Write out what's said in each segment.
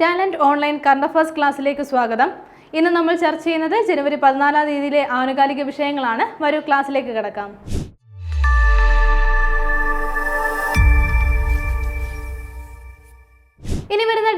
Talent online current affairs ക്ലാസ്സിലേക്ക് സ്വാഗതം. ഇന്ന് നമ്മൾ ചർച്ച ചെയ്യുന്നത് ജനുവരി പതിനാലാം തീയതിയിലെ ആനുകാലിക വിഷയങ്ങളാണ്. വരൂ ക്ലാസ്സിലേക്ക് കിടക്കാം.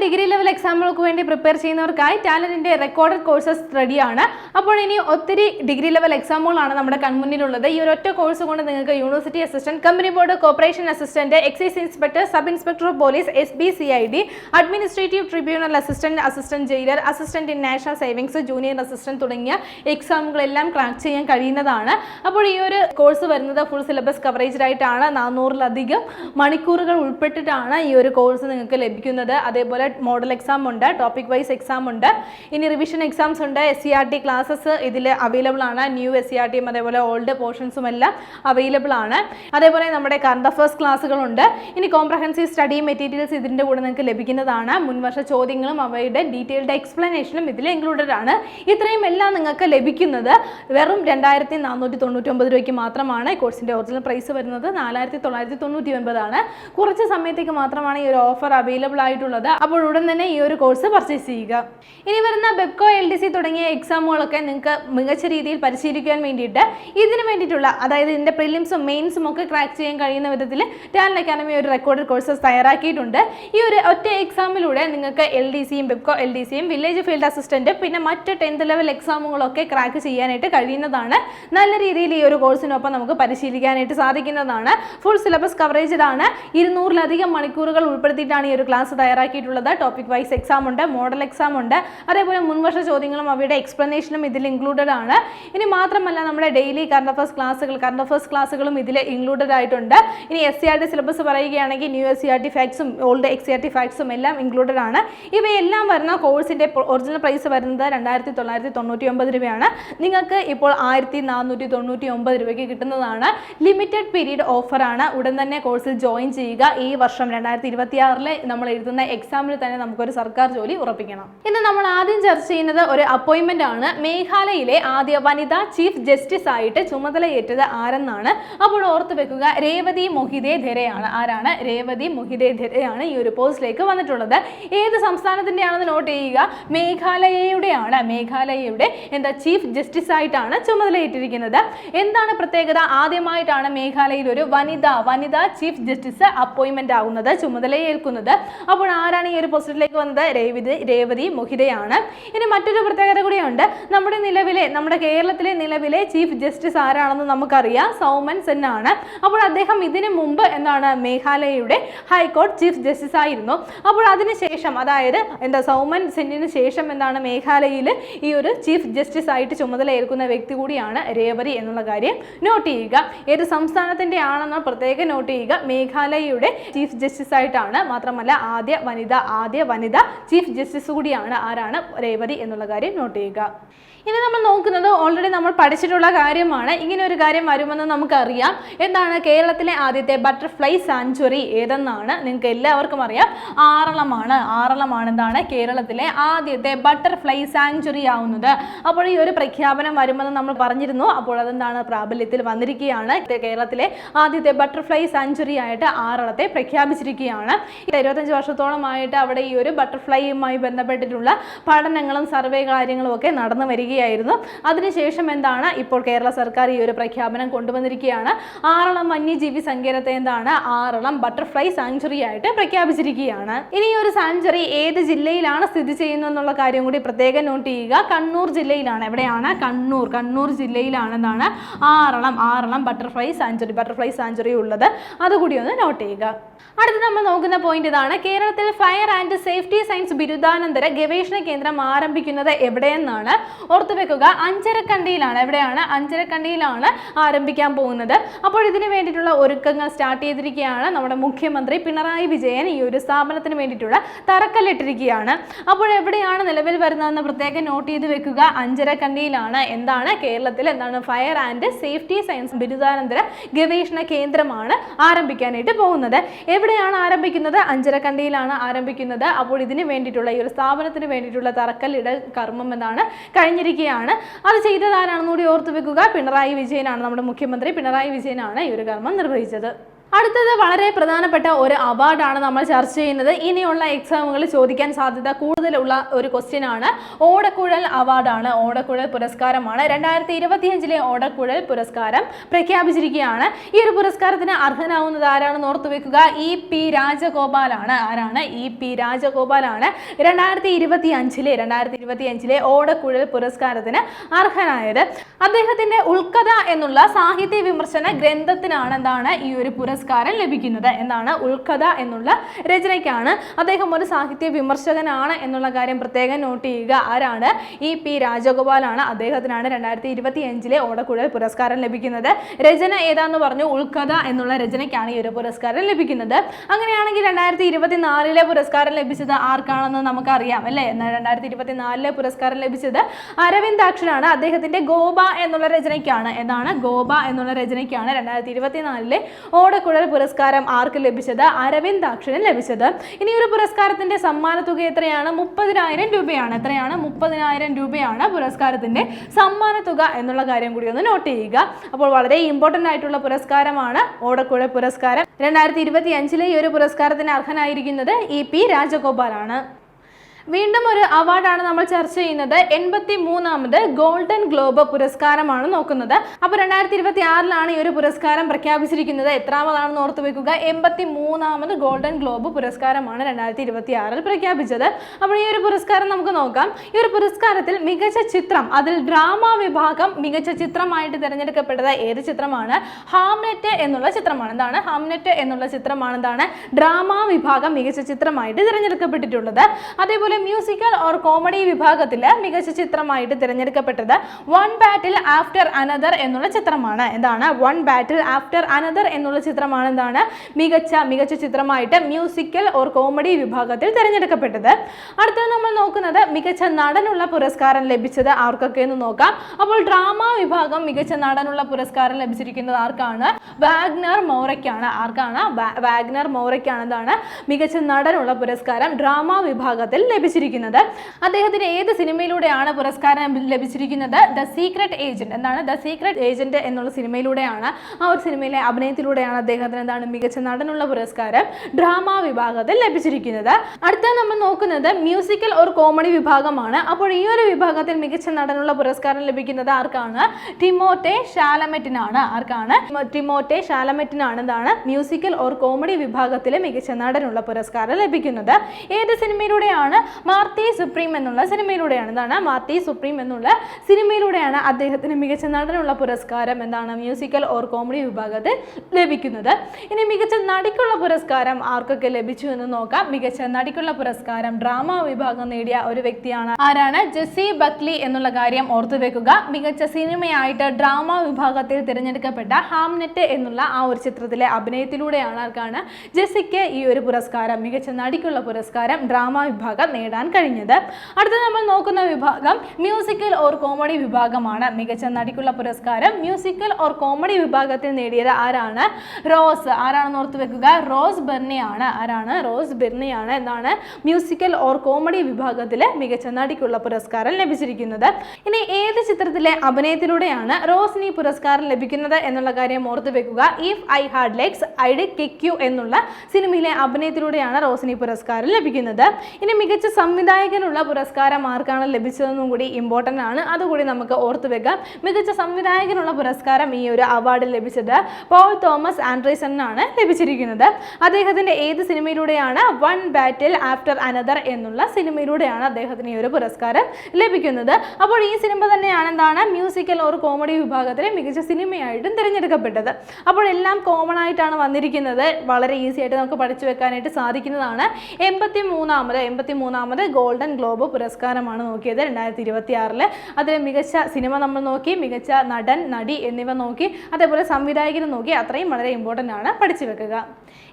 ഡിഗ്രി ലെവൽ എക്സാമുകൾക്ക് വേണ്ടി പ്രിപ്പയർ ചെയ്യുന്നവർക്കായി ടാലന്റിന്റെ റെക്കോർഡഡ് കോഴ്സസ് റെഡിയാണ്. അപ്പോൾ ഇനി ഒത്തിരി ഡിഗ്രി ലെവൽ എക്സാമുകളാണ് നമ്മുടെ കൺമുന്നിലുള്ളത്. ഈ ഒരു ഒറ്റ കോഴ്സ് കൊണ്ട് നിങ്ങൾക്ക് university assistant company board corporation assistant excise inspector sub inspector of police S B C I D administrative tribunal assistant assistant jailer assistant in national savings junior assistant തുടങ്ങിയ എക്സാമുകളെല്ലാം crack ചെയ്യാൻ കഴിയുന്നതാണ്. അപ്പോൾ ഈ ഒരു കോഴ്സ് വരുന്നത് ഫുൾ സിലബസ് കവറേജിലായിട്ടാണ് നാനൂറിലധികം മണിക്കൂറുകൾ ഉൾപ്പെട്ടിട്ടാണ് ഈ ഒരു കോഴ്സ് നിങ്ങൾക്ക് ലഭിക്കുന്നത്. അതേപോലെ മോഡൽ എക്സാം ഉണ്ട് ടോപ്പിക് വൈസ് എക്സാം ഉണ്ട്. ഇനി റിവിഷൻ എക്സാംസ് ഉണ്ട് S C R T classes ഇതിൽ അവൈലബിൾ ആണ്. ന്യൂ എസ് സി ആർ ടിയും അതേപോലെ ഓൾഡ് പോർഷൻസും എല്ലാം അവൈലബിൾ ആണ്. അതേപോലെ നമ്മുടെ കറണ്ട് അഫേഴ്സ് ക്ലാസ്സുകളുണ്ട് ഇനി കോംപ്രഹെൻസീവ് സ്റ്റഡി മെറ്റീരിയൽസ് ഇതിന്റെ കൂടെ നിങ്ങൾക്ക് ലഭിക്കുന്നതാണ്. മുൻവർഷ ചോദ്യങ്ങളും അവയുടെ ഡീറ്റെയിൽഡ് എക്സ്പ്ലനേഷനും ഇതിൽ ഇൻക്ലൂഡഡ് ആണ്. ഇത്രയും എല്ലാം നിങ്ങൾക്ക് ലഭിക്കുന്നത് വെറും രണ്ടായിരത്തി നാനൂറ്റി തൊണ്ണൂറ്റി ഒമ്പത് രൂപയ്ക്ക് മാത്രമാണ്. കോഴ്സിന്റെ ഒറിജിനൽ പ്രൈസ് വരുന്നത് നാലായിരത്തി തൊള്ളായിരത്തി തൊണ്ണൂറ്റി ഒൻപതാണ് കുറച്ച് സമയത്തേക്ക് മാത്രമാണ് ഈ ഒരു ഓഫർ അവൈലബിൾ ആയിട്ടുള്ളത്. അപ്പോൾ ഉടൻ തന്നെ ഈ ഒരു കോഴ്സ് പർച്ചേസ് ചെയ്യുക. ഇനി വരുന്ന ബെബ്കോ എൽ ഡി സി തുടങ്ങിയ എക്സാമുകളൊക്കെ നിങ്ങൾക്ക് മികച്ച രീതിയിൽ പരിശീലിക്കാൻ വേണ്ടിയിട്ട് ഇതിന് വേണ്ടിയിട്ടുള്ള അതായത് ഇതിന്റെ പ്രിലിംസും മെയിൻസും ഒക്കെ ക്രാക്ക് ചെയ്യാൻ കഴിയുന്ന വിധത്തിൽ ടാലൻ അക്കാദമി ഒരു റെക്കോർഡ് കോഴ്സസ് തയ്യാറാക്കിയിട്ടുണ്ട്. ഈ ഒരു ഒറ്റ എക്സാമിലൂടെ നിങ്ങൾക്ക് എൽ ഡി സിയും ബെബ്കോ എൽ ഡി സിയും വില്ലേജ് ഫീൽഡ് അസിസ്റ്റന്റ് പിന്നെ മറ്റ് ടെൻത്ത് ലെവൽ എക്സാമുകളൊക്കെ ക്രാക്ക് ചെയ്യാനായിട്ട് കഴിയുന്നതാണ്. നല്ല രീതിയിൽ ഈ ഒരു കോഴ്സിനൊപ്പം നമുക്ക് പരിശീലിക്കാനായിട്ട് സാധിക്കുന്നതാണ്. ഫുൾ സിലബസ് കവറേജിലാണ് ഇരുന്നൂറിലധികം മണിക്കൂറുകൾ ഉൾപ്പെടുത്തിയിട്ടാണ് ഈ ഒരു ക്ലാസ് തയ്യാറാക്കിയിട്ടുള്ളത്. ടോപ്പിക് വൈസ് എക്സാം ഉണ്ട് മോഡൽ എക്സാം ഉണ്ട്. അതേപോലെ മുൻവർഷ ചോദ്യങ്ങളും അവയുടെ എക്സ്പ്ലനേഷനും ഇതിൽ ഇൻക്ലൂഡഡ് ആണ്. ഇനി മാത്രമല്ല നമ്മുടെ ഡെയിലി കറണ്ട് അഫേഴ്സ് ക്ലാസ്സുകൾ കറണ്ട് അഫേഴ്സ് ക്ലാസ്സുകളും ഇതിൽ ഇൻക്ലൂഡഡ് ആയിട്ടുണ്ട്. ഇനി S C R T syllabus പറയുകയാണെങ്കിൽ new S C R T ഫാക്ട്സും old X C R T ഫാക്ട്സും എല്ലാം ഇൻക്ലൂഡഡ് ആണ്. ഇവയെല്ലാം വരുന്ന കോഴ്സിന്റെ ഒറിജിനൽ പ്രൈസ് വരുന്നത് രണ്ടായിരത്തി തൊള്ളായിരത്തി തൊണ്ണൂറ്റി ഒമ്പത് രൂപയാണ്. നിങ്ങൾക്ക് ഇപ്പോൾ ആയിരത്തി നാനൂറ്റി തൊണ്ണൂറ്റി ഒമ്പത് രൂപയ്ക്ക് കിട്ടുന്നതാണ്. ലിമിറ്റഡ് പീരീഡ് ഓഫറാണ് ഉടൻ തന്നെ കോഴ്സിൽ ജോയിൻ ചെയ്യുക. ഈ വർഷം രണ്ടായിരത്തി ഇരുപത്തിയാറിൽ നമ്മൾ എഴുതുന്ന എക്സാമിൽ തന്നെ നമുക്കൊരു സർക്കാർ ജോലി ഉറപ്പിക്കണം. ഇന്ന് നമ്മൾ ആദ്യം ചർച്ച ചെയ്യുന്നത് ഒരു അപ്പോയിന്റ്മെന്റ് ആണ്. മേഘാലയയിലെ ആദ്യ വനിതാ ചീഫ് ജസ്റ്റിസ് ആയിട്ട് ചുമതലയേറ്റത് ആരെന്നാണ്? അപ്പോൾ ഓർത്ത് വെക്കുക രേവതി മൊഹിദേ ധെരയാണ്. ആരാണ്? രേവതി മൊഹിദേ ധെരയാണ് ഈ ഒരു പോസ്റ്റിലേക്ക് വന്നിട്ടുള്ളത്. ഏത് സംസ്ഥാനത്തിന്റെ ആണെന്ന് നോട്ട് ചെയ്യുക. മേഘാലയയുടെയാണ്. മേഘാലയയുടെ എന്താ ചീഫ് ജസ്റ്റിസ് ആയിട്ടാണ് ചുമതലയേറ്റിരിക്കുന്നത്. എന്താണ് പ്രത്യേകത? ആദ്യമായിട്ടാണ് മേഘാലയയിൽ ഒരു വനിതാ വനിതാ ചീഫ് ജസ്റ്റിസ് അപ്പോയിന്റ്മെന്റ് ആകുന്നത് ചുമതലയേൽക്കുന്നത്. അപ്പോൾ ആരാണ് ഈ ഒരു പോസ്റ്റിലേക്ക് വന്നത് രേവതി രേവതി മൊഹിതയാണ്. ഇനി മറ്റൊരു പ്രത്യേകത കൂടിയുണ്ട്. നമ്മുടെ നിലവിലെ നമ്മുടെ കേരളത്തിലെ നിലവിലെ ചീഫ് ജസ്റ്റിസ് ആരാണെന്ന് നമുക്കറിയാം. സൗമൻ സെൻ ആണ്. അപ്പോൾ അദ്ദേഹം ഇതിനു മുമ്പ് എന്താണ് മേഘാലയയുടെ ഹൈക്കോടതി ചീഫ് ജസ്റ്റിസ് ആയിരുന്നു. അപ്പോൾ അതിനുശേഷം അതായത് എന്താ സൗമൻ സെന്നിന് ശേഷം എന്താണ് മേഘാലയയിൽ ഈ ഒരു ചീഫ് ജസ്റ്റിസ് ആയിട്ട് ചുമതലയേൽക്കുന്ന വ്യക്തി കൂടിയാണ് രേവതി എന്നുള്ള കാര്യം നോട്ട് ചെയ്യുക. ഏത് സംസ്ഥാനത്തിന്റെ ആണെന്ന് പ്രത്യേകം നോട്ട് ചെയ്യുക. മേഘാലയയുടെ ചീഫ് ജസ്റ്റിസ് ആയിട്ടാണ്. മാത്രമല്ല ആദ്യ വനിത ആദ്യ വനിത ചീഫ് ജസ്റ്റിസ് കൂടിയാണ് ആരാണ് രേവതി എന്നുള്ള കാര്യം നോട്ട് ചെയ്യുക. ഇനി നമ്മൾ നോക്കുന്നത് ഓൾറെഡി നമ്മൾ പഠിച്ചിട്ടുള്ള കാര്യമാണ്. ഇങ്ങനെ ഒരു കാര്യം വരുമെന്ന് നമുക്കറിയാം. എന്താണ് കേരളത്തിലെ ആദ്യത്തെ ബട്ടർഫ്ലൈ സാഞ്ചുറി ഏതെന്നാണ് നിങ്ങൾക്ക് എല്ലാവർക്കും അറിയാം. ആറളമാണ്. ആറളമാണ് എന്താണ് കേരളത്തിലെ ആദ്യത്തെ ബട്ടർഫ്ലൈ സാഞ്ചുറി ആവുന്നത്. അപ്പോൾ ഈ ഒരു പ്രഖ്യാപനം വരുമെന്ന് നമ്മൾ പറഞ്ഞിരുന്നു. അപ്പോൾ അതെന്താണ് പ്രാബല്യത്തിൽ വന്നിരിക്കുകയാണ്. കേരളത്തിലെ ആദ്യത്തെ ബട്ടർഫ്ലൈ സാഞ്ചുറി ആയിട്ട് ആറളത്തെ പ്രഖ്യാപിച്ചിരിക്കുകയാണ്. ഇരുപത്തഞ്ച് വർഷത്തോളമായിട്ട് അവിടെ ഈ ഒരു ബട്ടർഫ്ലൈയുമായി ബന്ധപ്പെട്ടിട്ടുള്ള പഠനങ്ങളും സർവേ കാര്യങ്ങളും ഒക്കെ നടന്നു വരികയായിരുന്നു അതിനുശേഷം എന്താണ് ഇപ്പോൾ കേരള സർക്കാർ ഈ ഒരു പ്രഖ്യാപനം കൊണ്ടുവന്നിരിക്കുകയാണ്. ആറളം വന്യജീവി സങ്കേതത്തെ എന്താണ് ആറളം ബട്ടർഫ്ലൈ സാഞ്ചുറി ആയിട്ട് പ്രഖ്യാപിച്ചിരിക്കുകയാണ്. ഇനി ഒരു സാഞ്ചുറി ഏത് ജില്ലയിലാണ് സ്ഥിതി ചെയ്യുന്നത് എന്നുള്ള കാര്യം കൂടി പ്രത്യേകം നോട്ട് ചെയ്യുക. കണ്ണൂർ ജില്ലയിലാണ്. എവിടെയാണ്? Kannur. Kannur ജില്ലയിലാണെന്നാണ് Aralam Aralam butterfly sanctuary butterfly sanctuary ഉള്ളത്. അതുകൂടി ഒന്ന് നോട്ട് ചെയ്യുക. അടുത്ത് നമ്മൾ നോക്കുന്ന പോയിന്റ് ഇതാണ്. കേരളത്തിൽ ഫയർ ആൻഡ് സേഫ്റ്റി സയൻസ് ബിരുദാനന്തര ഗവേഷണ കേന്ദ്രം ആരംഭിക്കുന്നത് എവിടെയെന്നാണ്. ഓർത്തു വെക്കുക. അഞ്ചരക്കണ്ടിയിലാണ്. എവിടെയാണ്? അഞ്ചരക്കണ്ടിയിലാണ് ആരംഭിക്കാൻ പോകുന്നത്. അപ്പോൾ ഇതിനു വേണ്ടിയിട്ടുള്ള ഒരുക്കങ്ങൾ സ്റ്റാർട്ട് ചെയ്തിരിക്കുകയാണ് നമ്മുടെ മുഖ്യമന്ത്രി പിണറായി വിജയൻ. ഈ ഒരു സ്ഥാപനത്തിന് വേണ്ടിയിട്ടുള്ള തറക്കല്ലിട്ടിരിക്കുകയാണ്. അപ്പോൾ എവിടെയാണ് നിലവിൽ വരുന്നതെന്ന് പ്രത്യേകം നോട്ട് ചെയ്ത് വെക്കുക. അഞ്ചരക്കണ്ടിയിലാണ്. എന്താണ്? കേരളത്തിൽ എന്താണ്? ഫയർ ആൻഡ് സേഫ്റ്റി സയൻസ് ബിരുദാനന്തര ഗവേഷണ കേന്ദ്രമാണ് ആരംഭിക്കാനായിട്ട് പോകുന്നത്. എവിടെയാണ് ആരംഭിക്കുന്നത്? അഞ്ചരക്കണ്ടിയിലാണ് ആരംഭിക്കുന്നത്. അപ്പോൾ ഇതിന് വേണ്ടിയിട്ടുള്ള ഈ ഒരു സ്ഥാപനത്തിന് വേണ്ടിയിട്ടുള്ള തറക്കല്ലിട കർമ്മം എന്നാണ് കഴിഞ്ഞിരിക്കുകയാണ് അത് ചെയ്തതാരാണെന്നുകൂടി ഓർത്തു വെക്കുക. പിണറായി വിജയനാണ് നമ്മുടെ മുഖ്യമന്ത്രി. പിണറായി വിജയനാണ് ഈ ഒരു കർമ്മം നിർവഹിച്ചത്. അടുത്തത് വളരെ പ്രധാനപ്പെട്ട ഒരു അവാർഡാണ് നമ്മൾ ചർച്ച ചെയ്യുന്നത്. ഇനിയുള്ള എക്സാമുകളിൽ ചോദിക്കാൻ സാധ്യത കൂടുതലുള്ള ഒരു ക്വസ്റ്റ്യൻ ആണ്. ഓടക്കുഴൽ അവാർഡാണ് ഓടക്കുഴൽ പുരസ്കാരമാണ്. രണ്ടായിരത്തി ഇരുപത്തിയഞ്ചിലെ ഓടക്കുഴൽ പുരസ്കാരം പ്രഖ്യാപിച്ചിരിക്കുകയാണ്. ഈ ഒരു പുരസ്കാരത്തിന് അർഹനാവുന്നത് ആരാണെന്ന് ഓർത്തു വെക്കുക. ഇ പി രാജഗോപാലാണ്. ആരാണ്? ഇ പി രാജഗോപാലാണ്. രണ്ടായിരത്തി ഇരുപത്തി അഞ്ചിലെ രണ്ടായിരത്തി ഇരുപത്തി അഞ്ചിലെ ഓടക്കുഴൽ പുരസ്കാരത്തിന് അർഹനായത്. അദ്ദേഹത്തിന്റെ ഉൾക്കഥ എന്നുള്ള സാഹിത്യ വിമർശന ഗ്രന്ഥത്തിനാണ് എന്താണ് ഈ ഒരു പുരസ്കാരം? ലഭിക്കുന്നത് എന്നാണ് ഉൾക്കഥ എന്നുള്ള രചനയ്ക്കാണ്. അദ്ദേഹം ഒരു സാഹിത്യ വിമർശകനാണ് എന്നുള്ള കാര്യം പ്രത്യേകം നോട്ട് ചെയ്യുക. ആരാണ്? ഇ പി രാജഗോപാലാണ് അദ്ദേഹത്തിനാണ് രണ്ടായിരത്തി ഇരുപത്തി അഞ്ചിലെ ഓടക്കുഴൽ പുരസ്കാരം ലഭിക്കുന്നത്. രചന ഏതാന്ന് പറഞ്ഞു? ഉൾക്കഥ എന്നുള്ള രചനയ്ക്കാണ് ഈ ഒരു പുരസ്കാരം ലഭിക്കുന്നത്. അങ്ങനെയാണെങ്കിൽ രണ്ടായിരത്തി ഇരുപത്തി നാലിലെ പുരസ്കാരം ലഭിച്ചത് ആർക്കാണെന്ന് നമുക്കറിയാം അല്ലേ? എന്നാൽ രണ്ടായിരത്തി ഇരുപത്തി നാലിലെ പുരസ്കാരം ലഭിച്ചത് അരവിന്ദാക്ഷനാണ്. അദ്ദേഹത്തിന്റെ ഗോപ എന്നുള്ള രചനയ്ക്കാണ്. എന്താണ് ഗോപ എന്നുള്ള രചനയ്ക്കാണ് രണ്ടായിരത്തി ഇരുപത്തി നാലിലെ ഓടക്കുഴൽ പുരസ്കാരം ആർക്ക് ലഭിച്ചത്? അരവിന്ദാക്ഷന് ലഭിച്ചത്. ഇനി ഒരു പുരസ്കാരത്തിന്റെ സമ്മാന തുക എത്രയാണ്? മുപ്പതിനായിരം രൂപയാണ്. എത്രയാണ്? മുപ്പതിനായിരം രൂപയാണ് പുരസ്കാരത്തിന്റെ സമ്മാന തുക എന്നുള്ള കാര്യം കൂടി ഒന്ന് നോട്ട് ചെയ്യുക. അപ്പോൾ വളരെ ഇമ്പോർട്ടന്റ് ആയിട്ടുള്ള പുരസ്കാരമാണ് ഓടക്കുഴൽ പുരസ്കാരം. രണ്ടായിരത്തി ഇരുപത്തി അഞ്ചിലെ ഈ ഒരു പുരസ്കാരത്തിന് അർഹനായിരിക്കുന്നത് ഇ പി രാജഗോപാലാണ്. വീണ്ടും ഒരു അവാർഡാണ് നമ്മൾ ചർച്ച ചെയ്യുന്നത്. എൺപത്തി മൂന്നാമത് ഗോൾഡൻ ഗ്ലോബ് പുരസ്കാരമാണ് നോക്കുന്നത്. അപ്പോൾ രണ്ടായിരത്തി ഇരുപത്തി ആറിലാണ് ഈ ഒരു പുരസ്കാരം പ്രഖ്യാപിച്ചിരിക്കുന്നത്. എത്രാമതാണെന്ന് ഓർത്ത് വെക്കുക. എൺപത്തി മൂന്നാമത് ഗോൾഡൻ ഗ്ലോബ് പുരസ്കാരമാണ് രണ്ടായിരത്തി ഇരുപത്തി ആറിൽ പ്രഖ്യാപിച്ചത്. അപ്പോൾ ഈ ഒരു പുരസ്കാരം നമുക്ക് നോക്കാം. ഈ ഒരു പുരസ്കാരത്തിൽ മികച്ച ചിത്രം അതിൽ ഡ്രാമ വിഭാഗം മികച്ച ചിത്രമായിട്ട് തിരഞ്ഞെടുക്കപ്പെട്ടത് ഏത് ചിത്രമാണ്? ഹാംനെറ്റ് എന്നുള്ള ചിത്രമാണ്. എന്താണ്? ഹാംനെറ്റ് എന്നുള്ള ചിത്രമാണ് എന്താണ് ഡ്രാമ വിഭാഗം മികച്ച ചിത്രമായിട്ട് തിരഞ്ഞെടുക്കപ്പെട്ടിട്ടുള്ളത്. അതേപോലെ മ്യൂസിക്കൽ ഓർ കോമഡി വിഭാഗത്തിൽ മികച്ച ചിത്രമായിട്ട് തിരഞ്ഞെടുക്കപ്പെട്ടത് വൺ ബാറ്റിൽ ആഫ്റ്റർ അനദർ എന്നുള്ള ചിത്രമാണ്. എന്താണ്? വൺ ബാറ്റിൽ ആഫ്റ്റർ അനദർ എന്നുള്ള ചിത്രമാണ് എന്താണ്? മികച്ച മികച്ച ചിത്രമായിട്ട് മ്യൂസിക്കൽ ഓർ കോമഡി വിഭാഗത്തിൽ തിരഞ്ഞെടുക്കപ്പെട്ടത്. അടുത്തത് നമ്മൾ നോക്കുന്നത് മികച്ച നടനുള്ള പുരസ്കാരം ലഭിച്ചത് ആർക്കൊക്കെ എന്ന് നോക്കാം. അപ്പോൾ ഡ്രാമ വിഭാഗം മികച്ച നടനുള്ള പുരസ്കാരം ലഭിച്ചിരിക്കുന്നത് ആർക്കാണ്? വാഗ്നർ മോറയ്ക്കാണ്. ആർക്കാണ്? വാഗ്നർ മോറയ്ക്കാണ് എന്താണ്? മികച്ച നടനുള്ള പുരസ്കാരം ഡ്രാമ വിഭാഗത്തിൽ ലഭിച്ചിരിക്കുന്നത്. അദ്ദേഹത്തിന് ഏത് സിനിമയിലൂടെയാണ് പുരസ്കാരം ലഭിച്ചിരിക്കുന്നത്? ദ സീക്രട്ട് ഏജന്റ് എന്താണ്? ദ സീക്രട്ട് ഏജന്റ് എന്നുള്ള സിനിമയിലൂടെയാണ് ആ ഒരു സിനിമയിലെ അഭിനയത്തിലൂടെയാണ് അദ്ദേഹത്തിന് എന്താണ് മികച്ച നടനുള്ള പുരസ്കാരം ഡ്രാമ വിഭാഗത്തിൽ ലഭിച്ചിരിക്കുന്നത്. അടുത്ത നമ്മൾ നോക്കുന്നത് മ്യൂസിക്കൽ ഓർ കോമഡി വിഭാഗമാണ്. അപ്പോൾ ഈ ഒരു വിഭാഗത്തിൽ മികച്ച നടനുള്ള പുരസ്കാരം ലഭിക്കുന്നത് ആർക്കാണ്? ടിമോറ്റെ ഷാലമെറ്റിനാണ് ആർക്കാണ്? ടിമോറ്റെ ഷാലമെറ്റിനാണ് എന്താണ് മ്യൂസിക്കൽ ഓർ കോമഡി വിഭാഗത്തിലെ മികച്ച നടനുള്ള പുരസ്കാരം ലഭിക്കുന്നത്. ഏത് സിനിമയിലൂടെയാണ് മാർത്തി സുപ്രീം എന്നുള്ള സിനിമയിലൂടെയാണ്. എന്താണ് മാർത്തി സുപ്രീം എന്നുള്ള സിനിമയിലൂടെയാണ് അദ്ദേഹത്തിന് മികച്ച നടനുള്ള പുരസ്കാരം എന്താണ് മ്യൂസിക്കൽ ഓർ കോമഡി വിഭാഗത്തിൽ ലഭിക്കുന്നത്. ഇനി മികച്ച നടിക്കുള്ള പുരസ്കാരം ആർക്കൊക്കെ ലഭിച്ചു എന്ന് നോക്കാം. മികച്ച നടിക്കുള്ള പുരസ്കാരം ഡ്രാമ വിഭാഗം നേടിയ ഒരു വ്യക്തിയാണ് ആരാണ്? ജെസ്സി ബക്ലി എന്നുള്ള കാര്യം ഓർത്തു വെക്കുക. മികച്ച സിനിമയായിട്ട് ഡ്രാമ വിഭാഗത്തിൽ തിരഞ്ഞെടുക്കപ്പെട്ട ഹാംനെറ്റ് എന്നുള്ള ആ ഒരു ചിത്രത്തിലെ അഭിനയത്തിലൂടെയാണ് ആർക്കാണ് ജെസ്സിക്ക് ഈ ഒരു പുരസ്കാരം മികച്ച നടിക്കുള്ള പുരസ്കാരം ഡ്രാമ വിഭാഗം നേടാൻ കഴിഞ്ഞത്. അടുത്ത നമ്മൾ നോക്കുന്ന വിഭാഗം മ്യൂസിക്കൽ ഓർ കോമഡി വിഭാഗമാണ്. മികച്ച നടിക്കുള്ള പുരസ്കാരം മ്യൂസിക്കൽ ഓർ കോമഡി വിഭാഗത്തിൽ നേടിയത് ആരാണ്? റോസ്. ആരാണെന്ന് ഓർത്ത് വെക്കുക? റോസ് ബെർണിയാണ്. ആരാണ്? റോസ് ബെർണിയാണ് എന്നാണ് മ്യൂസിക്കൽ ഓർ കോമഡി വിഭാഗത്തിൽ മികച്ച നടിക്കുള്ള പുരസ്കാരം ലഭിച്ചിരിക്കുന്നത്. ഇനി ഏത് ചിത്രത്തിലെ അഭിനയത്തിലൂടെയാണ് റോസിന് ഈ പുരസ്കാരം ലഭിക്കുന്നത് എന്നുള്ള കാര്യം ഓർത്ത് വെക്കുക. If I had legs I'd kick you എന്നുള്ള സിനിമയിലെ അഭിനയത്തിലൂടെയാണ് റോസിന് ഈ പുരസ്കാരം ലഭിക്കുന്നത്. ഇനി മികച്ച സംവിധായകനുള്ള പുരസ്കാരം ആർക്കാണ് ലഭിച്ചതെന്നും കൂടി ഇമ്പോർട്ടന്റ് ആണ്. അതുകൂടി നമുക്ക് ഓർത്തു വെക്കാം. മികച്ച സംവിധായകനുള്ള പുരസ്കാരം ഈ ഒരു അവാർഡ് ലഭിച്ചത് പോൾ തോമസ് ആൻഡ്രീസണിനാണ് ലഭിച്ചിരിക്കുന്നത്. അദ്ദേഹത്തിന്റെ ഏത് സിനിമയിലൂടെയാണ് വൺ ബാറ്റിൽ ആഫ്റ്റർ അനദർ എന്നുള്ള സിനിമയിലൂടെയാണ് അദ്ദേഹത്തിന് ഈ ഒരു പുരസ്കാരം ലഭിക്കുന്നത്. അപ്പോൾ ഈ സിനിമ തന്നെയാണ് എന്താണ് മ്യൂസിക്കൽ ഓർ കോമഡി വിഭാഗത്തിലെ മികച്ച സിനിമയായിട്ടും തിരഞ്ഞെടുക്കപ്പെട്ടത്. അപ്പോൾ എല്ലാം കോമൺ ആയിട്ടാണ് വന്നിരിക്കുന്നത്. വളരെ ഈസി ആയിട്ട് നമുക്ക് പഠിച്ചു വെക്കാനായിട്ട് സാധിക്കുന്നതാണ്. എൺപത്തി മൂന്നാമത് എൺപത്തി മൂന്നാമത് ഗോൾഡൻ ഗ്ലോബ് പുരസ്കാരമാണ് നോക്കിയത് രണ്ടായിരത്തി ഇരുപത്തി ആറിൽ അതിൽ മികച്ച സിനിമ നമ്മൾ നോക്കി മികച്ച നടൻ നടി എന്നിവ നോക്കി അതേപോലെ സംവിധായകനെ നോക്കി അത്രയും വളരെ ഇമ്പോർട്ടന്റ് ആണ് പഠിച്ചു വെക്കുക.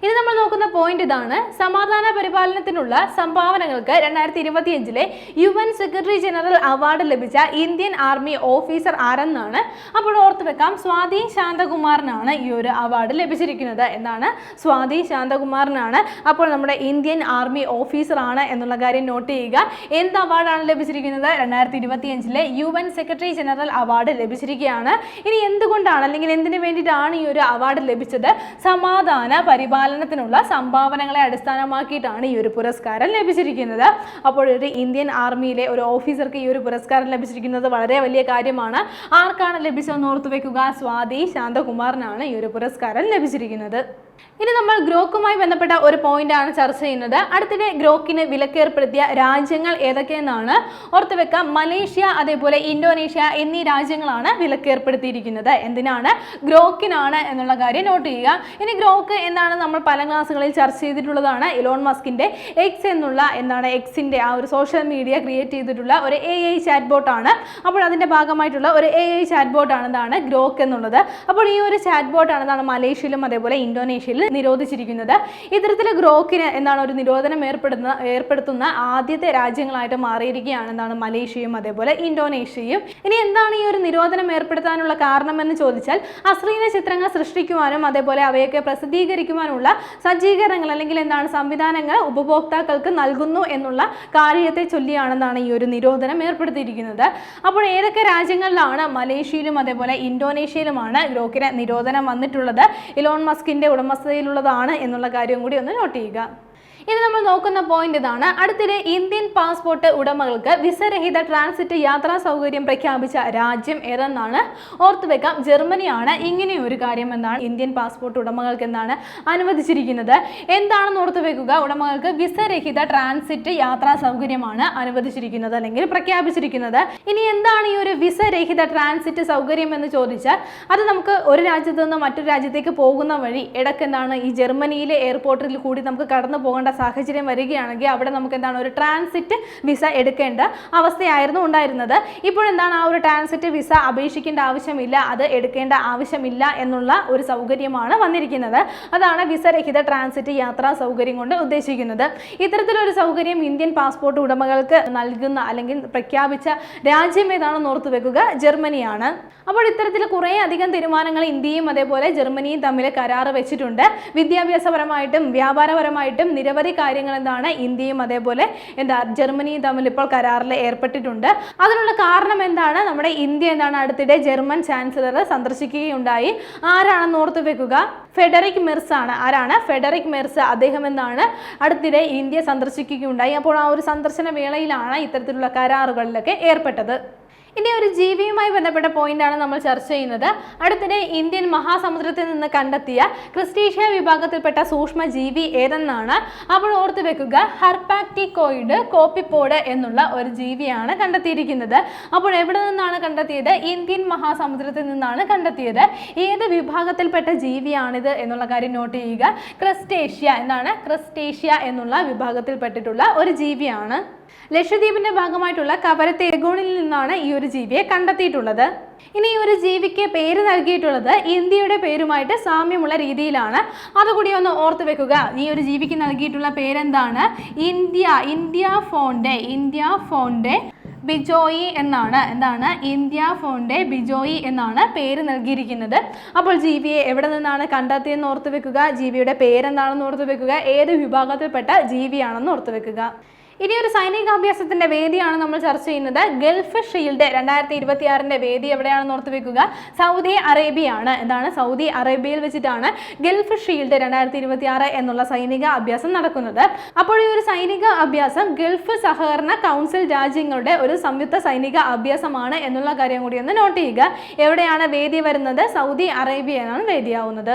ഇനി നമ്മൾ നോക്കുന്ന പോയിന്റ് ഇതാണ്. സമാധാന പരിപാലനത്തിനുള്ള സംഭാവനകൾക്ക് രണ്ടായിരത്തി ഇരുപത്തിയഞ്ചിലെ U N secretary general award ലഭിച്ച ഇന്ത്യൻ ആർമി ഓഫീസർ ആരെന്നാണ്? അപ്പോൾ ഓർത്ത് വെക്കാം സ്വാതി ശാന്തകുമാറിനാണ് ഈ ഒരു അവാർഡ് ലഭിച്ചിരിക്കുന്നത്. എന്നാണ് സ്വാതി ശാന്തകുമാറിനാണ്. അപ്പോൾ നമ്മുടെ ഇന്ത്യൻ ആർമി ഓഫീസർ ആണ് എന്നുള്ള കാര്യം നോട്ട് ചെയ്യുക. എന്ത് അവാർഡാണ് ലഭിച്ചിരിക്കുന്നത്? രണ്ടായിരത്തി ഇരുപത്തിയഞ്ചിലെ U N secretary general award ലഭിച്ചിരിക്കുകയാണ്. ഇനി എന്തുകൊണ്ടാണ് അല്ലെങ്കിൽ എന്തിനു വേണ്ടിയിട്ടാണ് ഈ ഒരു അവാർഡ് ലഭിച്ചത്? സമാധാന പരിപാലനത്തിനുള്ള സംഭാവനകളെ അടിസ്ഥാനമാക്കിയിട്ടാണ് ഈ ഒരു പുരസ്കാരം ലഭിച്ചിരിക്കുന്നത്. അപ്പോൾ ഒരു ഇന്ത്യൻ ആർമിയിലെ ഒരു ഓഫീസർക്ക് ഈ ഒരു പുരസ്കാരം ലഭിച്ചിരിക്കുന്നത് വളരെ വലിയ കാര്യമാണ്. ആർക്കാണ് ലഭിച്ചതെന്ന് ഓർത്തുവെക്കുക? സ്വാതി ശാന്തകുമാറിനാണ് ഈ ഒരു പുരസ്കാരം ലഭിച്ചിരിക്കുന്നത്. ഇനി നമ്മൾ ഗ്രോക്കുമായി ബന്ധപ്പെട്ട ഒരു പോയിന്റാണ് ചർച്ച ചെയ്യുന്നത്. അടുത്തിടെ ഗ്രോക്കിന് വിലക്കേർപ്പെടുത്തിയ രാജ്യങ്ങൾ ഏതൊക്കെയെന്നാണ് ഓർത്ത് വെക്കാം. മലേഷ്യ അതേപോലെ ഇന്തോനേഷ്യ എന്നീ രാജ്യങ്ങളാണ് വിലക്കേർപ്പെടുത്തിയിരിക്കുന്നത്. എന്തിനാണ്? ഗ്രോക്കിനാണ് എന്നുള്ള കാര്യം നോട്ട് ചെയ്യുക. ഇനി ഗ്രോക്ക് എന്നാണ് നമ്മൾ പല ക്ലാസ്സുകളിൽ ചർച്ച ചെയ്തിട്ടുള്ളതാണ്. ഇലോൺ മസ്കിന്റെ എക്സ് എന്നുള്ള എന്താണ് എക്സിന്റെ ആ ഒരു സോഷ്യൽ മീഡിയ ക്രിയേറ്റ് ചെയ്തിട്ടുള്ള ഒരു എ ഐ ചാറ്റ് അപ്പോൾ അതിന്റെ ഭാഗമായിട്ടുള്ള ഒരു എ ഐ ചാറ്റ് എന്താണ്? ഗ്രോക്ക് എന്നുള്ളത്. അപ്പോൾ ഈ ഒരു ചാറ്റ് ബോട്ട് ആണ് എന്താണ്? മലേഷ്യയിലും അതേപോലെ ഇന്തോനേഷ്യയിൽ നിരോധിച്ചിരിക്കുന്നത്. ഇത്തരത്തിൽ ഗ്രോക്കിന് എന്താണ് ഒരു നിരോധനം ഏർപ്പെടുന്ന ഏർപ്പെടുത്തുന്ന ആദ്യത്തെ രാജ്യങ്ങളായിട്ട് മാറിയിരിക്കുകയാണെന്നാണ് മലേഷ്യയും അതേപോലെ ഇന്തോനേഷ്യയും. ഇനി എന്താണ് ഈ ഒരു നിരോധനം ഏർപ്പെടുത്താനുള്ള കാരണമെന്ന് ചോദിച്ചാൽ അശ്ലീല ചിത്രങ്ങൾ സൃഷ്ടിക്കുവാനും അതേപോലെ അവയൊക്കെ പ്രസിദ്ധീകരിക്കുവാനുള്ള സജ്ജീകരണങ്ങൾ അല്ലെങ്കിൽ എന്താണ് സംവിധാനങ്ങൾ ഉപഭോക്താക്കൾക്ക് നൽകുന്നു എന്നുള്ള കാര്യത്തെ ചൊല്ലിയാണെന്നാണ് ഈ ഒരു നിരോധനം ഏർപ്പെടുത്തിയിരിക്കുന്നത്. അപ്പോൾ ഏതൊക്കെ രാജ്യങ്ങളിലാണ് മലേഷ്യയിലും അതേപോലെ ഇന്തോനേഷ്യയിലുമാണ് ഗ്രോക്കിന് നിരോധനം വന്നിട്ടുള്ളത്? ഇലോൺ മസ്കിന്റെ ഉടമസ്ഥതയിലുള്ളതാണ് എന്നുള്ള കാര്യം കൂടി ഒന്ന് നോട്ട് ചെയ്യുക. ഇനി നമ്മൾ നോക്കുന്ന പോയിന്റ് ഇതാണ്. അടുത്തിടെ ഇന്ത്യൻ പാസ്പോർട്ട് ഉടമകൾക്ക് വിസരഹിത ട്രാൻസിറ്റ് യാത്രാ സൗകര്യം പ്രഖ്യാപിച്ച രാജ്യം ഏതെന്നാണ് ഓർത്തുവെക്കാം ജർമ്മനിയാണ് ഇങ്ങനെ ഒരു കാര്യം എന്നാണ് ഇന്ത്യൻ പാസ്പോർട്ട് ഉടമകൾക്ക് എന്താണ് അനുവദിച്ചിരിക്കുന്നത്. എന്താണെന്ന് ഓർത്തുവെക്കുക ഉടമകൾക്ക് വിസരഹിത ട്രാൻസിറ്റ് യാത്രാ സൗകര്യമാണ് അനുവദിച്ചിരിക്കുന്നത് അല്ലെങ്കിൽ പ്രഖ്യാപിച്ചിരിക്കുന്നത്. ഇനി എന്താണ് ഈ ഒരു വിസരഹിത ട്രാൻസിറ്റ് സൗകര്യം എന്ന് ചോദിച്ചാൽ അത് നമുക്ക് ഒരു രാജ്യത്ത് നിന്ന് മറ്റൊരു രാജ്യത്തേക്ക് പോകുന്ന വഴി ഇടയ്ക്ക് എന്താണ് ഈ ജർമ്മനിയിലെ എയർപോർട്ടിൽ കൂടി നമുക്ക് കടന്നു പോകേണ്ട സാഹചര്യം വരികയാണെങ്കിൽ അവിടെ നമുക്ക് എന്താണ് ഒരു ട്രാൻസിറ്റ് വിസ എടുക്കേണ്ട അവസ്ഥയായിരുന്നു ഉണ്ടായിരുന്നത്. ഇപ്പോഴെന്താണ് ആ ഒരു ട്രാൻസിറ്റ് വിസ അപേക്ഷിക്കേണ്ട ആവശ്യമില്ല അത് എടുക്കേണ്ട ആവശ്യമില്ല എന്നുള്ള ഒരു സൗകര്യമാണ് വന്നിരിക്കുന്നത്. അതാണ് വിസ രഹിത ട്രാൻസിറ്റ് യാത്രാ സൗകര്യം കൊണ്ട് ഉദ്ദേശിക്കുന്നത്. ഇത്തരത്തിലൊരു സൗകര്യം ഇന്ത്യൻ പാസ്പോർട്ട് ഉടമകൾക്ക് നൽകുന്ന അല്ലെങ്കിൽ പ്രഖ്യാപിച്ച രാജ്യം ഏതാണെന്ന് ഓർത്തു വെക്കുക ജർമ്മനിയാണ്. അപ്പോൾ ഇത്തരത്തിൽ കുറേ അധികം തീരുമാനങ്ങൾ ഇന്ത്യയും അതേപോലെ ജർമ്മനിയും തമ്മിൽ കരാറ് വെച്ചിട്ടുണ്ട്. വിദ്യാഭ്യാസപരമായിട്ടും വ്യാപാരപരമായിട്ടും നിരവധി കാര്യങ്ങൾ എന്താണ് ഇന്ത്യയും അതേപോലെ എന്താ ജർമ്മനിയും തമ്മിൽ ഇപ്പോൾ കരാറിൽ ഏർപ്പെട്ടിട്ടുണ്ട്. അതിനുള്ള കാരണം എന്താണ്? നമ്മുടെ ഇന്ത്യ എന്താണ് അടുത്തിടെ ജർമ്മൻ ചാൻസലർ സന്ദർശിക്കുകയുണ്ടായി. ആരാണെന്ന് ഓർത്തു വെക്കുക? ഫെഡറിക് മെർസ് ആണ്. ആരാണ്? ഫെഡറിക് മെർസ് അദ്ദേഹം എന്താണ് അടുത്തിടെ ഇന്ത്യ സന്ദർശിക്കുകയുണ്ടായി. അപ്പോൾ ആ ഒരു സന്ദർശന വേളയിലാണ് ഇത്തരത്തിലുള്ള കരാറുകളിലൊക്കെ ഏർപ്പെട്ടത്. ഇനി ഒരു ജീവിയുമായി ബന്ധപ്പെട്ട പോയിന്റാണ് നമ്മൾ ചർച്ച ചെയ്യുന്നത്. അടുത്തിടെ ഇന്ത്യൻ മഹാസമുദ്രത്തിൽ നിന്ന് കണ്ടെത്തിയ ക്രിസ്റ്റീഷ്യ വിഭാഗത്തിൽപ്പെട്ട സൂക്ഷ്മ ജീവി ഏതെന്നാണ്? അപ്പോൾ ഓർത്ത് വെക്കുക ഹർപാക്ടിക്കോയിഡ് കോപ്പിപ്പോഡ് എന്നുള്ള ഒരു ജീവിയാണ് കണ്ടെത്തിയിരിക്കുന്നത്. അപ്പോൾ എവിടെ നിന്നാണ് കണ്ടെത്തിയത്? ഇന്ത്യൻ മഹാസമുദ്രത്തിൽ നിന്നാണ് കണ്ടെത്തിയത്. ഏത് വിഭാഗത്തിൽപ്പെട്ട ജീവിയാണിത് എന്നുള്ള കാര്യം നോട്ട് ചെയ്യുക. ക്രിസ്റ്റേഷ്യ എന്നാണ് ക്രിസ്റ്റേഷ്യ എന്നുള്ള വിഭാഗത്തിൽപ്പെട്ടിട്ടുള്ള ഒരു ജീവിയാണ്. ലക്ഷദ്വീപിന്റെ ഭാഗമായിട്ടുള്ള കവരത്തെ എഗോണിൽ നിന്നാണ് ഈ ഒരു ജീവിയെ കണ്ടെത്തിയിട്ടുള്ളത്. ഇനി ഈ ഒരു ജീവിക്ക് പേര് നൽകിയിട്ടുള്ളത് ഇന്ത്യയുടെ പേരുമായിട്ട് സാമ്യമുള്ള രീതിയിലാണ്. അതുകൂടി ഒന്ന് ഓർത്ത് വെക്കുക. ഈ ഒരു ജീവിക്ക് നൽകിയിട്ടുള്ള പേരെന്താണ്? ഇന്ത്യ ഇന്ത്യ ഫോണ്ടെ ഇന്ത്യ ഫോണ്ടെ ബിജോയി എന്നാണ്. എന്താണ്? ഇന്ത്യ ഫോണ്ടെ ബിജോയി എന്നാണ് പേര് നൽകിയിരിക്കുന്നത്. അപ്പോൾ ജീവിയെ എവിടെ നിന്നാണ് കണ്ടെത്തിയെന്ന് ഓർത്ത് വെക്കുക? ജീവിയുടെ പേരെന്താണെന്ന് ഓർത്ത് വെക്കുക? ഏത് വിഭാഗത്തിൽപ്പെട്ട ജീവിയാണെന്ന് ഓർത്ത് വെക്കുക. ഇനി ഒരു സൈനികാഭ്യാസത്തിന്റെ വേദിയാണ് നമ്മൾ ചർച്ച ചെയ്യുന്നത്. ഗൾഫ് ഷീൽഡ് രണ്ടായിരത്തി ഇരുപത്തി ആറിന്റെ വേദി എവിടെയാണെന്ന് ഓർത്ത് വെക്കുക. സൗദി അറേബ്യയാണ്. എന്താണ് സൗദി അറേബ്യയിൽ വെച്ചിട്ടാണ് ഗൾഫ് ഷീൽഡ് രണ്ടായിരത്തി ഇരുപത്തി ആറ് എന്നുള്ള സൈനിക അഭ്യാസം നടക്കുന്നത്. അപ്പോൾ ഈ ഒരു സൈനിക അഭ്യാസം ഗൾഫ് സഹകരണ കൗൺസിൽ രാജ്യങ്ങളുടെ ഒരു സംയുക്ത സൈനിക അഭ്യാസമാണ് എന്നുള്ള കാര്യം കൂടി ഒന്ന് നോട്ട് ചെയ്യുക. എവിടെയാണ് വേദി വരുന്നത്? സൗദി അറേബ്യയാണ് വേദിയാവുന്നത്.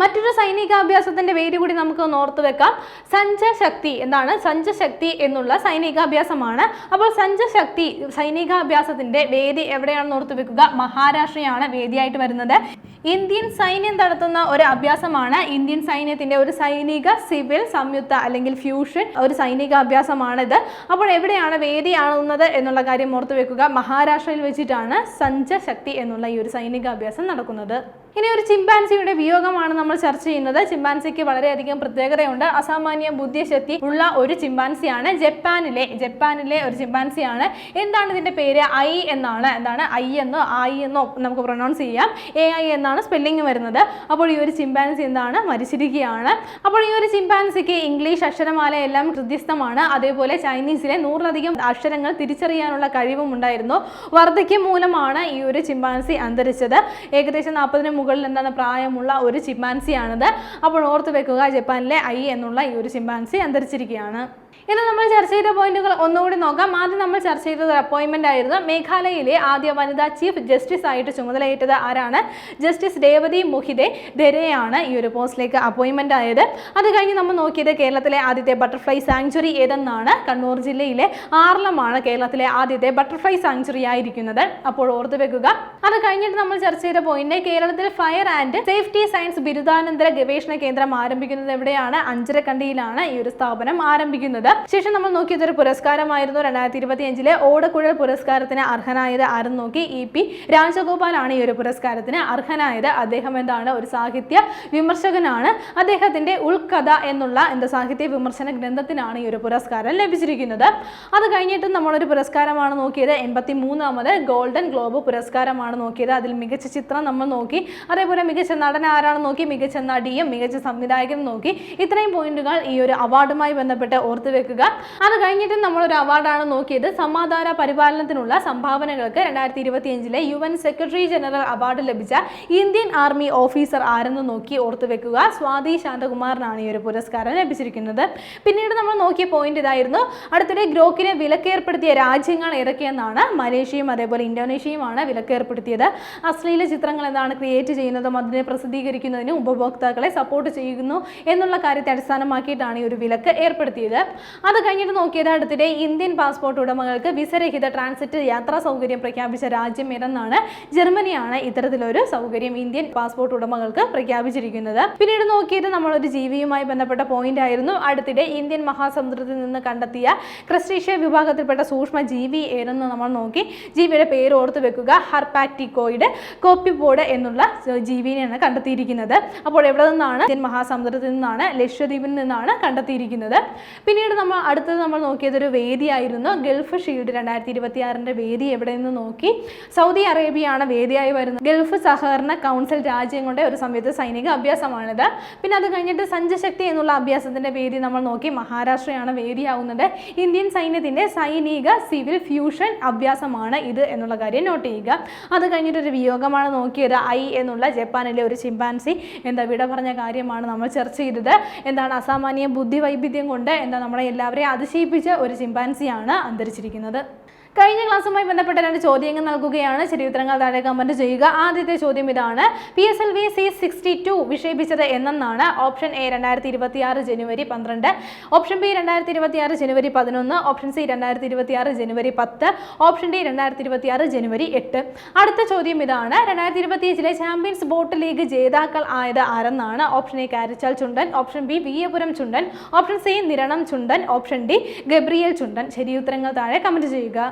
മറ്റൊരു സൈനികാഭ്യാസത്തിന്റെ പേര് കൂടി നമുക്ക് ഓർത്ത് വെക്കാം. സഞ്ചശക്തി എന്താണ്? സഞ്ചശക്തി എന്നുള്ള സൈനികാഭ്യാസമാണ് അപ്പോൾ സഞ്ചശക്തി സൈനികാഭ്യാസത്തിന്റെ വേദി എവിടെയാണെന്ന് ഓർത്ത് വെക്കുക. മഹാരാഷ്ട്രയാണ് വേദിയായിട്ട് വരുന്നത്. ഇന്ത്യൻ സൈന്യം നടത്തുന്ന ഒരു അഭ്യാസമാണ്. ഇന്ത്യൻ സൈന്യത്തിന്റെ ഒരു സൈനിക സിവിൽ സംയുക്ത അല്ലെങ്കിൽ ഫ്യൂഷൻ ഒരു സൈനിക അഭ്യാസമാണിത്. അപ്പോൾ എവിടെയാണ് വേദിയാണുന്നത് എന്നുള്ള കാര്യം ഓർത്ത് വെക്കുക. മഹാരാഷ്ട്രയിൽ വെച്ചിട്ടാണ് സഞ്ചശക്തി എന്നുള്ള ഈ ഒരു സൈനികാഭ്യാസം നടക്കുന്നത്. ഇനി ഒരു ചിമ്പാൻസിയുടെ വിയോഗമാണ് നമ്മൾ ചർച്ച ചെയ്യുന്നത്. ചിമ്പാൻസിക്ക് വളരെയധികം പ്രത്യേകതയുണ്ട്. അസാമാന്യ ബുദ്ധിശക്തി ഉള്ള ഒരു ചിമ്പാൻസിയാണ് ജപ്പാനിലെ. ജപ്പാനിലെ ഒരു ചിമ്പാൻസിയാണ്. എന്താണ് ഇതിന്റെ പേര്? ഐ എന്നാണ്. എന്താണ്? ഐ എന്നോ ഐ എന്നോ നമുക്ക് പ്രൊനൗൺസ് ചെയ്യാം. എ ഐ എന്നാണ് സ്പെല്ലിംഗ് വരുന്നത്. അപ്പോൾ ഈ ഒരു ചിമ്പാൻസി എന്താണ്? മരിച്ചിരിക്കുകയാണ്. അപ്പോൾ ഈ ഒരു ചിമ്പാൻസിക്ക് ഇംഗ്ലീഷ് അക്ഷരമാല എല്ലാം ഹൃദ്യസ്ഥമാണ് അതേപോലെ ചൈനീസിലെ നൂറിലധികം അക്ഷരങ്ങൾ തിരിച്ചറിയാനുള്ള കഴിവും ഉണ്ടായിരുന്നു. വാർദ്ധക്യം മൂലമാണ് ഈ ഒരു ചിമ്പാൻസി അന്തരിച്ചത്. ഏകദേശം നാൽപ്പതിന് മുകളിൽ എന്താണ് പ്രായമുള്ള ഒരു ചിമ്പാൻസിയാണിത് അപ്പോൾ ഓർത്ത് വെക്കുക ജപ്പാനിലെ ഐ എന്നുള്ള ഈ ഒരു ചിമ്പാൻസി അന്തരിച്ചിരിക്കുകയാണ്. ഇനി നമ്മൾ ചർച്ച ചെയ്ത പോയിന്റുകൾ ഒന്നുകൂടി നോക്കാം. ആദ്യം നമ്മൾ ചർച്ച ചെയ്തത് അപ്പോയിന്റ്മെന്റ് ആയിരുന്നു. മേഘാലയയിലെ ആദ്യ വനിതാ ചീഫ് ജസ്റ്റിസ് ആയിട്ട് ചുമതലയേറ്റത് ആരാണ്? ജസ്റ്റിസ് രേവതി മുഹിദെ ധരയാണ് ഈ ഒരു പോസ്റ്റിലേക്ക് അപ്പോയിന്റ്മെന്റ് ആയത്. അത് കഴിഞ്ഞ് നമ്മൾ നോക്കിയത് കേരളത്തിലെ ആദ്യത്തെ ബട്ടർഫ്ലൈ സാങ്ച്വറി ഏതെന്നാണ്? കണ്ണൂർ ജില്ലയിലെ ആർലമാണ് കേരളത്തിലെ ആദ്യത്തെ ബട്ടർഫ്ലൈ സാങ്ച്വറി ആയിരിക്കുന്നത്. അപ്പോൾ ഓർത്തു വെക്കുക. അത് കഴിഞ്ഞിട്ട് നമ്മൾ ചർച്ച ചെയ്ത പോയിന്റ് കേരളത്തിൽ ഫയർ ആൻഡ് സേഫ്റ്റി സയൻസ് ബിരുദാനന്തര ഗവേഷണ കേന്ദ്രം ആരംഭിക്കുന്നത് എവിടെയാണ്? അഞ്ചരക്കണ്ടിയിലാണ് ഈ ഒരു സ്ഥാപനം ആരംഭിക്കുന്നത്. ശേഷം നമ്മൾ നോക്കിയത് ഒരു പുരസ്കാരമായിരുന്നു രണ്ടായിരത്തി ഇരുപത്തി അഞ്ചിലെ ഓടക്കുഴൽ പുരസ്കാരത്തിന് അർഹനായത് ആരും നോക്കി? ഇ പി രാജഗോപാലാണ് ഈ ഒരു പുരസ്കാരത്തിന് അർഹനായത്. അദ്ദേഹം എന്താണ്? ഒരു സാഹിത്യ വിമർശകനാണ്. അദ്ദേഹത്തിന്റെ ഉൾക്കഥ എന്നുള്ള എന്താ സാഹിത്യ വിമർശന ഗ്രന്ഥത്തിനാണ് ഈ ഒരു പുരസ്കാരം ലഭിച്ചിരിക്കുന്നത്. അത് കഴിഞ്ഞിട്ട് നമ്മളൊരു പുരസ്കാരമാണ് നോക്കിയത്. എൺപത്തി മൂന്നാമത് ഗോൾഡൻ ഗ്ലോബ് പുരസ്കാരമാണ് നോക്കിയത്. അതിൽ മികച്ച ചിത്രം നമ്മൾ നോക്കി. അതേപോലെ മികച്ച നടൻ ആരാണ് നോക്കി? മികച്ച നടിയും മികച്ച സംവിധായകനും നോക്കി. ഇത്രയും പോയിന്റുകൾ ഈ ഒരു അവാർഡുമായി ബന്ധപ്പെട്ട് ഓർത്തു വെക്കുക. അത് കഴിഞ്ഞിട്ട് ഒരു അവാർഡാണ് നോക്കിയത്. സമാധാന പരിപാലനത്തിനുള്ള സംഭാവനകൾക്ക് രണ്ടായിരത്തി ഇരുപത്തി അഞ്ചിലെ U N secretary general award ലഭിച്ച ഇന്ത്യൻ ആർമി ഓഫീസർ ആരെന്ന് നോക്കി ഓർത്തു വെക്കുക. സ്വാതി ശാന്തകുമാറിനാണ് ഈ ഒരു പുരസ്കാരം ലഭിച്ചിരിക്കുന്നത്. പിന്നീട് നമ്മൾ നോക്കിയ പോയിന്റ് ഇതായിരുന്നു. അടുത്തിടെ ഗ്രോക്കിനെ വിലക്കേർപ്പെടുത്തിയ രാജ്യങ്ങൾ ഏതൊക്കെയെന്നാണ് മലേഷ്യയും അതേപോലെ ഇന്തോനേഷ്യയുമാണ് വിലക്കേർപ്പെടുത്തിയത്. അശ്ലീല ചിത്രങ്ങൾ എന്താണ് ക്രിയേറ്റ് ചെയ്യുന്നതും അതിനെ പ്രസിദ്ധീകരിക്കുന്നതിനും ഉപഭോക്താക്കളെ സപ്പോർട്ട് ചെയ്യുന്നു എന്നുള്ള കാര്യത്തെ അടിസ്ഥാനമാക്കിയിട്ടാണ് ഈ ഒരു വിലക്ക് ഏർപ്പെടുത്തിയത്. അത് കഴിഞ്ഞിട്ട് നോക്കിയത് അടുത്തിടെ ഇന്ത്യൻ പാസ്പോർട്ട് ഉടമകൾക്ക് വിസരഹിത ട്രാൻസിറ്റ് യാത്രാ സൗകര്യം പ്രഖ്യാപിച്ച രാജ്യം ഏതെന്നാണ് ജർമ്മനിയാണ് ഇത്തരത്തിലൊരു സൗകര്യം ഇന്ത്യൻ പാസ്പോർട്ട് ഉടമകൾക്ക് പ്രഖ്യാപിച്ചിരിക്കുന്നത്. പിന്നീട് നോക്കിയത് നമ്മളൊരു ജീവിയുമായി ബന്ധപ്പെട്ട പോയിന്റ് ആയിരുന്നു. അടുത്തിടെ ഇന്ത്യൻ മഹാസമുദ്രത്തിൽ നിന്ന് കണ്ടെത്തിയ ക്രിസ്റ്റീഷ്യ വിഭാഗത്തിൽപ്പെട്ട സൂക്ഷ്മ ജീവി ഏതെന്ന് നമ്മൾ നോക്കി. ജീവിയുടെ പേര് ഓർത്ത് വെക്കുക. ഹർപാറ്റിക്കോയിഡ് കോപ്പിപോഡ് എന്നുള്ള ജീവിനെയാണ് കണ്ടെത്തിയിരിക്കുന്നത്. അപ്പോൾ എവിടെ നിന്നാണ് ഇന്ത്യൻ മഹാസമുദ്രത്തിൽ നിന്നാണ് ലക്ഷദ്വീപിൽ നിന്നാണ് കണ്ടെത്തിയിരിക്കുന്നത്. പിന്നീട് നമ്മൾ അടുത്തത് നമ്മൾ നോക്കിയത് ഒരു വേദിയായിരുന്നു. ഗൾഫ് ഷീൽഡ് രണ്ടായിരത്തി ഇരുപത്തി വേദി എവിടെ നിന്ന് നോക്കി. സൗദി അറേബ്യയാണ് വേദിയായി വരുന്നത്. ഗൾഫ് സഹകരണ കൗൺസിൽ രാജ്യങ്ങളുടെ ഒരു സംയുക്ത സൈനിക അഭ്യാസമാണിത്. പിന്നെ അത് കഴിഞ്ഞിട്ട് സഞ്ചശക്തി എന്നുള്ള അഭ്യാസത്തിന്റെ വേദി നമ്മൾ നോക്കി. മഹാരാഷ്ട്രയാണ് വേദിയാവുന്നത്. ഇന്ത്യൻ സൈന്യത്തിന്റെ സൈനിക സിവിൽ ഫ്യൂഷൻ അഭ്യാസമാണ് ഇത് എന്നുള്ള കാര്യം നോട്ട് ചെയ്യുക. അത് കഴിഞ്ഞിട്ട് ഒരു വിയോഗമാണ് നോക്കിയത്. ഐ എന്നുള്ള ജപ്പാനിലെ ഒരു ചിമ്പാൻസി എന്താ വിട പറഞ്ഞ കാര്യമാണ് നമ്മൾ ചർച്ച ചെയ്തത്. എന്താണ് അസാമാന്യ ബുദ്ധി വൈവിധ്യം കൊണ്ട് എന്താ നമ്മളെ എല്ലാവരെയും അതിശയിപ്പിച്ച ഒരു ചിമ്പാൻസിയാണ് അന്തരിച്ചിരിക്കുന്നത്. കഴിഞ്ഞ ക്ലാസ്സുമായി ബന്ധപ്പെട്ട രണ്ട് ചോദ്യങ്ങൾ നൽകുകയാണ്. ശരി ഉത്തരങ്ങൾ താഴെ കമന്റ് ചെയ്യുക. ആദ്യത്തെ ചോദ്യം ഇതാണ്. P S L V C sixty two വിക്ഷേപിച്ചത് എന്നെന്നാണ്. ഓപ്ഷൻ എ രണ്ടായിരത്തി ഇരുപത്തി ആറ് ജനുവരി പന്ത്രണ്ട്. ഓപ്ഷൻ ബി രണ്ടായിരത്തി ഇരുപത്തി ആറ് ജനുവരി പതിനൊന്ന്. ഓപ്ഷൻ സി രണ്ടായിരത്തി ഇരുപത്തി ആറ് ജനുവരി പത്ത്. ഓപ്ഷൻ ഡി രണ്ടായിരത്തി ഇരുപത്തി ആറ് ജനുവരി എട്ട്. അടുത്ത ചോദ്യം ഇതാണ്. രണ്ടായിരത്തി ഇരുപത്തി അഞ്ചിലെ ചാമ്പ്യൻസ് ബോട്ട് ലീഗ് ജേതാക്കൾ ആയത് ആരെന്നാണ്? Option A Karichal Chundan. Option B Veeyapuram Chundan. Option C Niranam Chundan. Option D Gabriel Chundan. ശരി ഉത്തരങ്ങൾ താഴെ കമന്റ് ചെയ്യുക.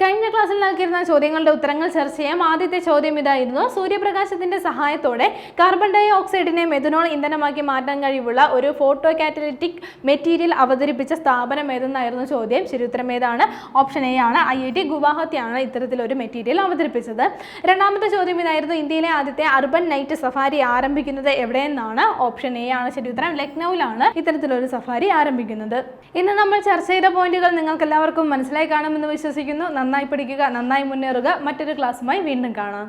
കഴിഞ്ഞ ക്ലാസ്സിൽ നൽകിയിരുന്ന ചോദ്യങ്ങളുടെ ഉത്തരങ്ങൾ ചർച്ച ചെയ്യാം. ആദ്യത്തെ ചോദ്യം ഇതായിരുന്നു. സൂര്യപ്രകാശത്തിന്റെ സഹായത്തോടെ കാർബൺ ഡൈ ഓക്സൈഡിനെ മെഥനോൾ ഇന്ധനമാക്കി മാറ്റാൻ കഴിവുള്ള ഒരു ഫോട്ടോ കാറ്റലിറ്റിക് മെറ്റീരിയൽ അവതരിപ്പിച്ച സ്ഥാപനം ഏതെന്നായിരുന്നു ചോദ്യം? ശരിയുത്തരം ഏതാണ്? ഓപ്ഷൻ എ ആണ്. ഐ ഐ ടി ഗുവാഹത്തിയാണ് ഇത്തരത്തിലൊരു മെറ്റീരിയൽ അവതരിപ്പിച്ചത്. രണ്ടാമത്തെ ചോദ്യം ഇതായിരുന്നു. ഇന്ത്യയിലെ ആദ്യത്തെ അർബൻ നൈറ്റ് സഫാരി ആരംഭിക്കുന്നത് എവിടെയെന്നാണ്? ഓപ്ഷൻ എ ആണ്. ശരിയുത്തരം ലക്നൌവിലാണ് ഇത്തരത്തിലൊരു സഫാരി ആരംഭിക്കുന്നത്. ഇന്ന് നമ്മൾ ചർച്ച ചെയ്ത പോയിന്റുകൾ നിങ്ങൾക്ക് എല്ലാവർക്കും മനസ്സിലായി കാണുമെന്ന് വിശ്വസിക്കുന്നു. നന്നായി പഠിക്കുക നന്നായി മുന്നേറുക മറ്റൊരു ക്ലാസ്സുമായി വീണ്ടും കാണാം